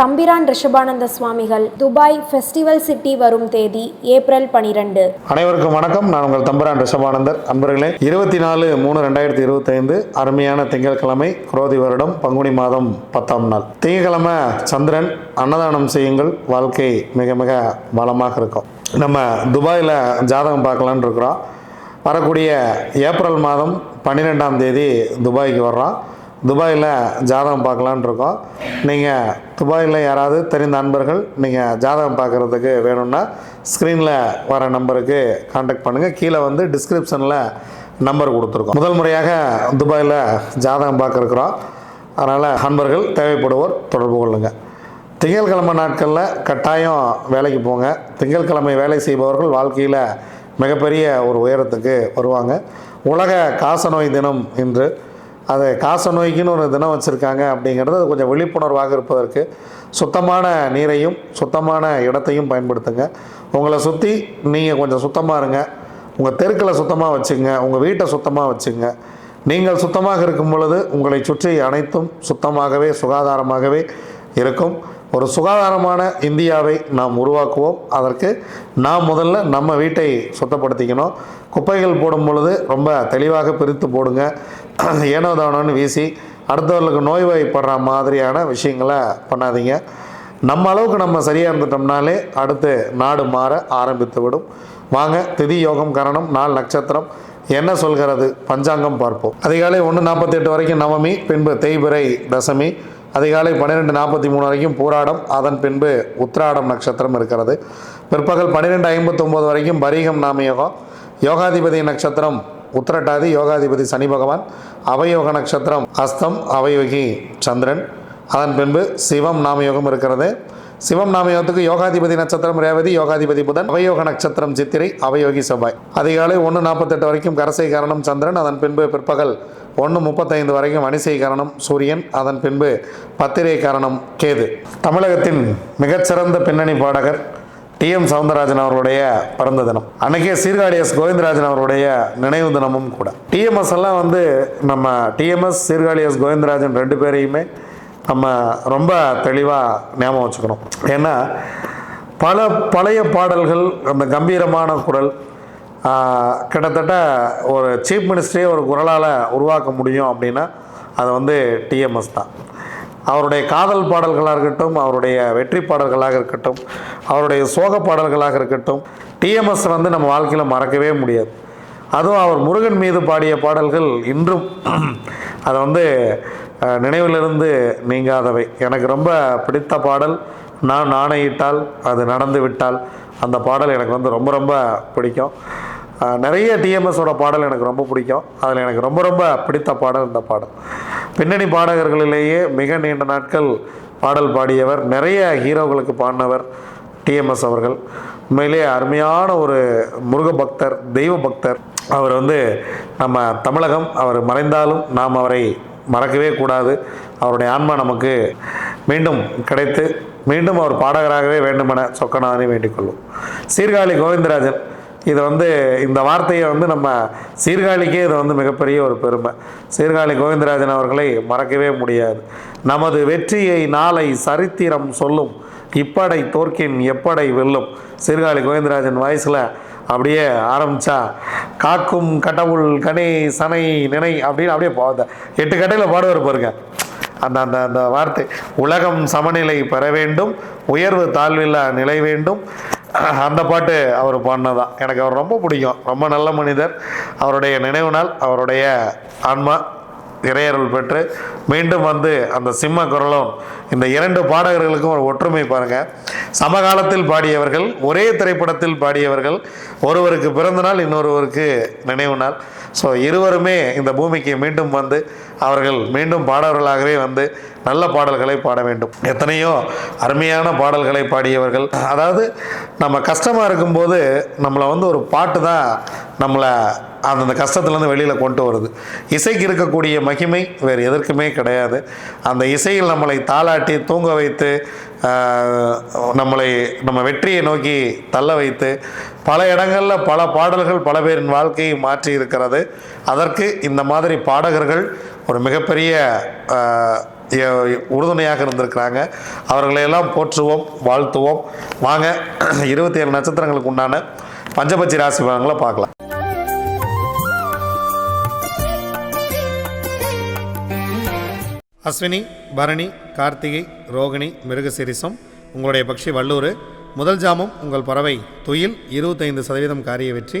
தம்பிரான் ரிஷபானந்த சுவாமிகள் Dubai festival city வரும் தேதி ஏப்ரல் பனிரெண்டு. அனைவருக்கும் வணக்கம். நான் உங்கள் தம்பிரான் ரிஷபானந்தர். அன்பர்களே இருபத்தி நாலு மூணு ரெண்டாயிரத்தி இருபத்தைந்து அருமையான திங்கட்கிழமை குரோதி வருடம் பங்குனி மாதம் பத்தாம் நாள். திங்கட்கிழமை சந்திரன் அன்னதானம் செய்யுங்கள். வாழ்க்கை மிக மிக வளமாக இருக்கும். நம்ம துபாயில் ஜாதகம் பார்க்கலான் இருக்கிறோம். வரக்கூடிய ஏப்ரல் மாதம் பன்னிரெண்டாம் தேதி துபாய்க்கு வர்றோம். துபாயில் ஜாதகம் பார்க்கலான்னு இருக்கோம். நீங்கள் துபாயில் யாராவது தெரிந்த நண்பர்கள் நீங்கள் ஜாதகம் பார்க்குறதுக்கு வேணும்னா ஸ்க்ரீனில் வர நம்பருக்கு காண்டாக்ட் பண்ணுங்கள் கீழே வந்து டிஸ்கிரிப்ஷனில் நம்பர் கொடுத்துருக்கோம். முதல் முறையாக துபாயில் ஜாதகம் பார்க்குறோம். அதனால் நண்பர்கள் தேவைப்படுவோர் தொடர்பு கொள்ளுங்கள் திங்கட்கிழமை நாட்களில் கட்டாயம் வேலைக்கு போங்க. திங்கட்கிழமை வேலை செய்பவர்கள் வாழ்க்கையில் மிகப்பெரிய ஒரு உயரத்துக்கு வருவாங்க. உலக காசநோய் தினம் இன்று. அதை காச நோய்க்குன்னு ஒரு தினம் வச்சுருக்காங்க அப்படிங்கிறது அது கொஞ்சம் விழிப்புணர்வாக இருப்பதற்கு சுத்தமான நீரையும் சுத்தமான இடத்தையும் பயன்படுத்துங்க. உங்களை சுற்றி நீங்கள் கொஞ்சம் சுத்தமாக இருங்க. உங்கள் தெருக்களை சுத்தமாக வச்சுங்க. உங்கள் வீட்டை சுத்தமாக வச்சுங்க. நீங்கள் சுத்தமாக இருக்கும் பொழுது உங்களை சுற்றி அனைத்தும் சுத்தமாகவே சுகாதாரமாகவே இருக்கும். ஒரு சுகாதாரமான இந்தியாவை நாம் உருவாக்குவோம். அதற்கு நாம் முதல்ல நம்ம வீட்டை சுத்தப்படுத்திக்கணும். குப்பைகள் போடும் பொழுது ரொம்ப தெளிவாக பிரித்து போடுங்க. ஏனோ தானோன்னு வீசி அடுத்தவர்களுக்கு நோய்வாய்ப்படுற மாதிரியான விஷயங்களை பண்ணாதீங்க. நம்ம அளவுக்கு நம்ம சரியாக இருந்துட்டோம்னாலே அடுத்து நாடு மாற ஆரம்பித்து விடும். வாங்க திதி யோகம் கரணம் நாள் நட்சத்திரம். என்ன சொல்கிறது? பஞ்சாங்கம் பார்ப்போம். அதிகாலை ஒன்று நாற்பத்தெட்டு வரைக்கும் நவமி பின்பு தேய்பிரை தசமி. அதிகாலை பன்னிரெண்டு நாற்பத்தி மூணு வரைக்கும் பூராடம். அதன் பின்பு உத்திராடம் நட்சத்திரம் இருக்கிறது. பிற்பகல் பன்னிரெண்டு ஐம்பத்தொம்போது வரைக்கும் பரீகம் நாமயோகம். யோகாதிபதி நட்சத்திரம் உத்திரட்டாதி யோகாதிபதி சனி பகவான். அவயோக நட்சத்திரம் அஸ்தம் அவயோகி சந்திரன். அதன் பின்பு சிவம் நாமயோகம் இருக்கிறது. சிவம் நாமயோகத்துக்கு யோகாதிபதி நட்சத்திரம் ரேவதி யோகாதிபதி புதன். அவயோக நட்சத்திரம் சித்திரை அவயோகி செவ்வாய். அதிகாலை ஒன்று நாற்பத்தெட்டு வரைக்கும் கரசை காரணம் சந்திரன். அதன் பின்பு பிற்பகல் ஒன்று முப்பத்தைந்து வரைக்கும் வணிசை கரணம் சூரியன் அதன் பின்பு பத்திரை காரணம் கேது. தமிழகத்தின் மிகச்சிறந்த பின்னணி பாடகர் டிஎம் சவுந்தரராஜன் அவர்களுடைய பிறந்த தினம். அன்னைக்கே சீர்காழி எஸ் கோவிந்தராஜன் அவருடைய நினைவு தினமும் கூட. டிஎம்எஸ் எல்லாம் வந்து நம்ம டிஎம்எஸ் சீர்காழி எஸ் கோவிந்தராஜன் ரெண்டு பேரையுமே நம்ம ரொம்ப தெளிவாக ஞாபகம் வச்சுக்கணும். ஏன்னா பல பழைய பாடல்கள் அந்த கம்பீரமான குரல் கிட்டத்தட்ட ஒரு சீஃப் மினிஸ்டரே ஒரு குரலால் உருவாக்க முடியும் அப்படின்னா அது வந்து டிஎம்எஸ் தான். அவருடைய காதல் பாடல்களாக இருக்கட்டும் அவருடைய வெற்றி பாடல்களாக இருக்கட்டும் அவருடைய சோக பாடல்களாக இருக்கட்டும் டிஎம்எஸ் வந்து நம்ம வாழ்க்கையில் மறக்கவே முடியாது. அதுவும் அவர் முருகன் மீது பாடிய பாடல்கள் இன்றும் அதை வந்து நினைவிலிருந்து நீங்காதவை. எனக்கு ரொம்ப பிடித்த பாடல் நான் நாணயிட்டால் அது நடந்து விட்டால் அந்த பாடல் எனக்கு வந்து ரொம்ப ரொம்ப பிடிக்கும். நிறைய டிஎம்எஸோட பாடல் எனக்கு ரொம்ப பிடிக்கும். அதில் எனக்கு ரொம்ப ரொம்ப பிடித்த பாடல் இந்த பாடல். பின்னணி பாடகர்களிலேயே மிக நீண்ட நாட்கள் பாடல் பாடியவர் நிறைய ஹீரோக்களுக்கு பாடினவர் டிஎம்எஸ் அவர்கள். உண்மையிலே அருமையான ஒரு முருக பக்தர் தெய்வ பக்தர். அவர் வந்து நம்ம தமிழகம் அவர் மறைந்தாலும் நாம் அவரை மறக்கவே கூடாது. அவருடைய ஆன்மா நமக்கு மீண்டும் கிடைத்து மீண்டும் அவர் பாடகராகவே வேண்டுமென சொக்கநாதனை வேண்டிக் கொள்வோம். சீர்காழி கோவிந்தராஜன் இது வந்து இந்த வார்த்தையை வந்து நம்ம சீர்காழிக்கே இது வந்து மிகப்பெரிய ஒரு பெருமை. சீர்காழி கோவிந்தராஜன் அவர்களை மறக்கவே முடியாது. நமது வெற்றியை நாளை சரித்திரம் சொல்லும். இப்படை தோற்கின் எப்படை வெல்லும். சீர்காழி கோவிந்தராஜன் வாய்ஸில் அப்படியே ஆரம்பித்தா காக்கும் கடவுள் கனி சனை நினை அப்படின்னு அப்படியே பா- எட்டு கட்டையில் பாடுவார் பாருங்க. அந்த அந்த அந்த வார்த்தை. உலகம் சமநிலை பெற வேண்டும். உயர்வு தாழ்வில்லா நிலை வேண்டும். அந்த பாட்டு அவர் பாடினதான் எனக்கு அவர் ரொம்ப பிடிக்கும். ரொம்ப நல்ல மனிதர். அவருடைய நினைவு நாள் அவருடைய ஆன்மா இறையருள் பெற்று மீண்டும் வந்து அந்த சிம்ம குரலும் இந்த இரண்டு பாடகர்களுக்கும் ஒரு ஒற்றுமை பாருங்கள் சமகாலத்தில் பாடியவர்கள் ஒரே திரைப்படத்தில் பாடியவர்கள் ஒருவருக்கு பிறந்த நாள் இன்னொருவருக்கு நினைவு நாள். ஸோ இருவருமே இந்த பூமிக்கு மீண்டும் வந்து அவர்கள் மீண்டும் பாடவர்களாகவே வந்து நல்ல பாடல்களை பாட வேண்டும். எத்தனையோ அருமையான பாடல்களை பாடியவர்கள். அதாவது நம்ம கஷ்டமாக இருக்கும்போது நம்மளை வந்து ஒரு பாட்டு தான் நம்மளை அந்தந்த கஷ்டத்துலேருந்து வெளியில் கொண்டு வருது. இசைக்கு இருக்கக்கூடிய மகிமை வேறு எதற்குமே கிடையாது. அந்த இசையில் நம்மளை தாளாட்டி தூங்க வைத்து நம்மளை நம்ம வெற்றியை நோக்கி தள்ள வைத்து பல இடங்களில் பல பாடல்கள் பல பேரின் வாழ்க்கையை மாற்றி இருக்கிறது அதற்கு இந்த மாதிரி பாடகர்கள் ஒரு மிகப்பெரிய உறுதுணையாக இருந்திருக்கிறாங்க. அவர்களையெல்லாம் போற்றுவோம் வாழ்த்துவோம். வாங்க இருபத்தி ஏழு நட்சத்திரங்களுக்கு உண்டான பஞ்சபட்சி ராசி பலன்களை பார்க்கலாம். அஸ்வினி பரணி கார்த்திகை ரோகிணி மிருகசிரிசம் உங்களுடைய பக்ஷி வல்லூர் முதல் ஜாமம் உங்கள் பறவை துயில் இருபத்தைந்து சதவீதம் காரிய வெற்றி.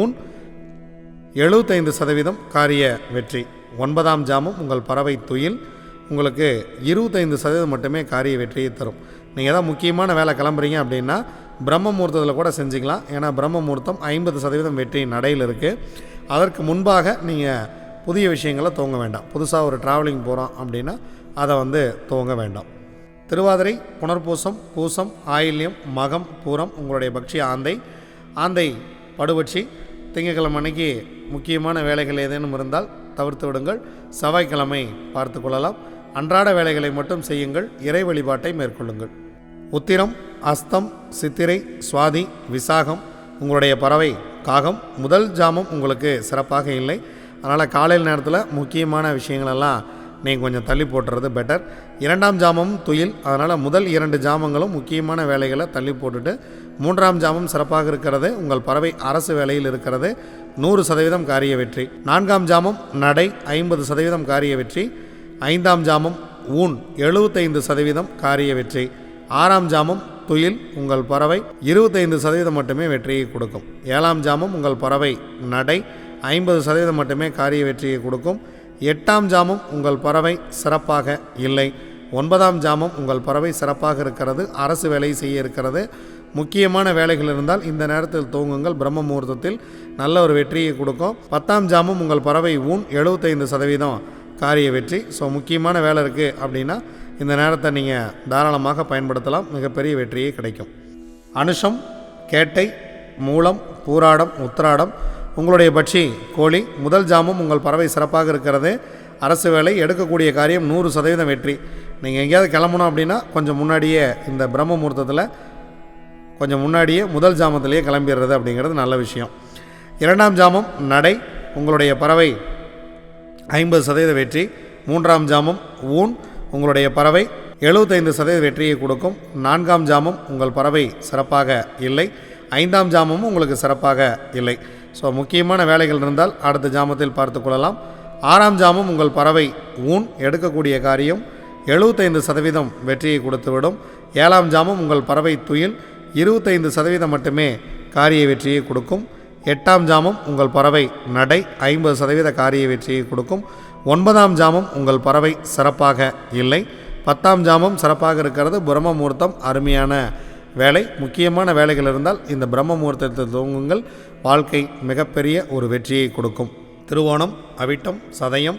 ஊன். எழுபத்தைந்து சதவீதம் காரிய வெற்றி. ஒன்பதாம் ஜாமம் உங்கள் பறவை துயில். உங்களுக்கு இருபத்தைந்து சதவீதம் மட்டுமே காரிய வெற்றியை தரும். நீங்கள் எதாவது முக்கியமான வேலை கிளம்புறீங்க அப்படின்னா பிரம்ம முகூர்த்தத்தில் கூட செஞ்சுக்கலாம். ஏன்னா பிரம்ம முகூர்த்தம் ஐம்பது சதவீதம் வெற்றி நடையில் இருக்குது அதற்கு முன்பாக நீங்கள் புதிய விஷயங்களை துவங்க வேண்டாம். புதுசாக ஒரு ட்ராவலிங் போகிறோம் அப்படின்னா அதை வந்து துவங்க வேண்டாம். திருவாதிரை புனர்பூசம் பூசம் ஆயில்யம் மகம் பூரம் உங்களுடைய பக்ஷி ஆந்தை. ஆந்தை படுபட்சி திங்கட்கிழமை அன்னைக்கு முக்கியமான வேலைகள் ஏதேனும் இருந்தால் தவிர்த்து விடுங்கள். செவ்வாய்க்கிழமை பார்த்து கொள்ளலாம். அன்றாட வேலைகளை மட்டும் செய்யுங்கள். இறை வழிபாட்டை மேற்கொள்ளுங்கள். உத்திரம் அஸ்தம் சித்திரை சுவாதி விசாகம் உங்களுடைய பறவை காகம் முதல் ஜாமம் உங்களுக்கு சிறப்பாக இல்லை. அதனால் காலையில் நேரத்தில் முக்கியமான விஷயங்களெல்லாம் நீங்கள் கொஞ்சம் தள்ளி போட்டுறது பெட்டர் இரண்டாம் ஜாமம் துயில். அதனால் முதல் இரண்டு ஜாமங்களும் முக்கியமான வேலைகளை தள்ளி போட்டுட்டு மூன்றாம் ஜாமம் சிறப்பாக இருக்கிறது. உங்கள் பறவை அரசு வேலையில் இருக்கிறது. நூறு சதவீதம் காரிய வெற்றி. நான்காம் ஜாமம் நடை ஐம்பது சதவீதம் காரிய வெற்றி. ஐந்தாம் ஜாமம் ஊன் எழுபத்தைந்து சதவீதம் காரிய வெற்றி. ஆறாம் ஜாமம் துயில் உங்கள் பறவை இருபத்தைந்து சதவீதம் மட்டுமே வெற்றியை கொடுக்கும். ஏழாம் ஜாமம் உங்கள் பறவை நடை ஐம்பது சதவீதம் மட்டுமே காரிய வெற்றியை கொடுக்கும். எட்டாம் ஜாமம் உங்கள் பறவை சிறப்பாக இல்லை. ஒன்பதாம் ஜாமம் உங்கள் பறவை சிறப்பாக இருக்கிறது அரசு வேலை செய்ய இருக்கிறது. முக்கியமான வேலைகள் இருந்தால் இந்த நேரத்தில் தூங்குங்கள். பிரம்ம முகூர்த்தத்தில் நல்ல ஒரு வெற்றியை கொடுக்கும். பத்தாம் ஜாமம் உங்கள் பறவை ஊன் எழுபத்தைந்து சதவீதம் காரிய வெற்றி. ஸோ முக்கியமான வேலை இருக்குது அப்படின்னா இந்த நேரத்தை நீங்கள் தாராளமாக பயன்படுத்தலாம். மிகப்பெரிய வெற்றியே கிடைக்கும். அனுஷம் கேட்டை மூலம் பூராடம் உத்திராடம் உங்களுடைய பட்சி கோழி. முதல் ஜாமம் உங்கள் பறவை சிறப்பாக இருக்கிறது. அரசு வேலை எடுக்கக்கூடிய காரியம் நூறு சதவீதம் வெற்றி. நீங்கள் எங்கேயாவது கிளம்பணும் அப்படின்னா கொஞ்சம் முன்னாடியே இந்த பிரம்ம முகூர்த்தத்தில் கொஞ்சம் முன்னாடியே முதல் ஜாமத்திலேயே கிளம்பிடுறது அப்படிங்கிறது நல்ல விஷயம். இரண்டாம் ஜாமம் நடை உங்களுடைய பறவை ஐம்பது சதவீத வெற்றி. மூன்றாம் ஜாமம் ஊன் உங்களுடைய பறவை எழுபத்தைந்து சதவீத வெற்றியை கொடுக்கும். நான்காம் ஜாமம் உங்கள் பறவை சிறப்பாக இல்லை. ஐந்தாம் ஜாமமும் உங்களுக்கு சிறப்பாக இல்லை. ஸோ முக்கியமான வேலைகள் இருந்தால் அடுத்த ஜாமத்தில் பார்த்து கொள்ளலாம். ஆறாம் ஜாமம் உங்கள் பறவை ஊன் எடுக்கக்கூடிய காரியம். எழுபத்தைந்து சதவீதம் வெற்றியை கொடுத்துவிடும். ஏழாம் ஜாமம் உங்கள் பறவை துயில். இருபத்தைந்து சதவீதம் மட்டுமே காரிய வெற்றியை கொடுக்கும். எட்டாம் ஜாமம் உங்கள் பறவை நடை. ஐம்பது சதவீத காரிய வெற்றியை கொடுக்கும். ஒன்பதாம் ஜாமம் உங்கள் பறவை சிறப்பாக இல்லை. பத்தாம் ஜாமம் சிறப்பாக இருக்கிறது. பிரம்ம முகூர்த்தம் அருமையான வேலை. முக்கியமான வேலைகள் இருந்தால் இந்த பிரம்ம முகூர்த்தத்தில் தூங்குங்கள் வாழ்க்கை மிகப்பெரிய ஒரு வெற்றியை கொடுக்கும். திருவோணம் அவிட்டம் சதயம்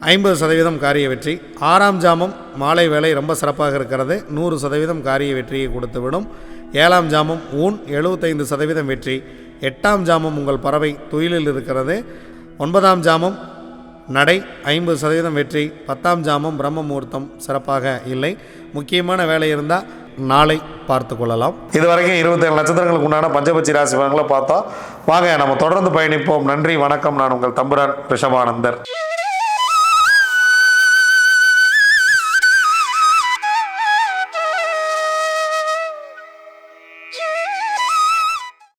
ஐம்பது சதவீதம் காரிய வெற்றி. ஆறாம் ஜாமம் மாலை வேலை ரொம்ப சிறப்பாக இருக்கிறது. நூறு சதவீதம் காரிய வெற்றியை கொடுத்துவிடும். ஏழாம் ஜாமம் ஊன் எழுபத்தைந்து சதவீதம் வெற்றி. எட்டாம் ஜாமம் உங்கள் பறவை துயிலில் இருக்கிறது. ஒன்பதாம் ஜாமம் நடை ஐம்பது சதவீதம் வெற்றி. பத்தாம் ஜாமம் பிரம்ம முகூர்த்தம் சிறப்பாக இல்லை. முக்கியமான வேலை இருந்தால் நாளை பார்த்து கொள்ளலாம். இதுவரைக்கும் இருபத்தேழு நட்சத்திரங்களுக்கு உண்டான பஞ்சபட்சி ராசி பலன்களை பார்த்தோம் வாங்க நம்ம தொடர்ந்து பயணிப்போம். நன்றி வணக்கம். நான் உங்கள் தம்புரான் ரிஷபானந்தர்.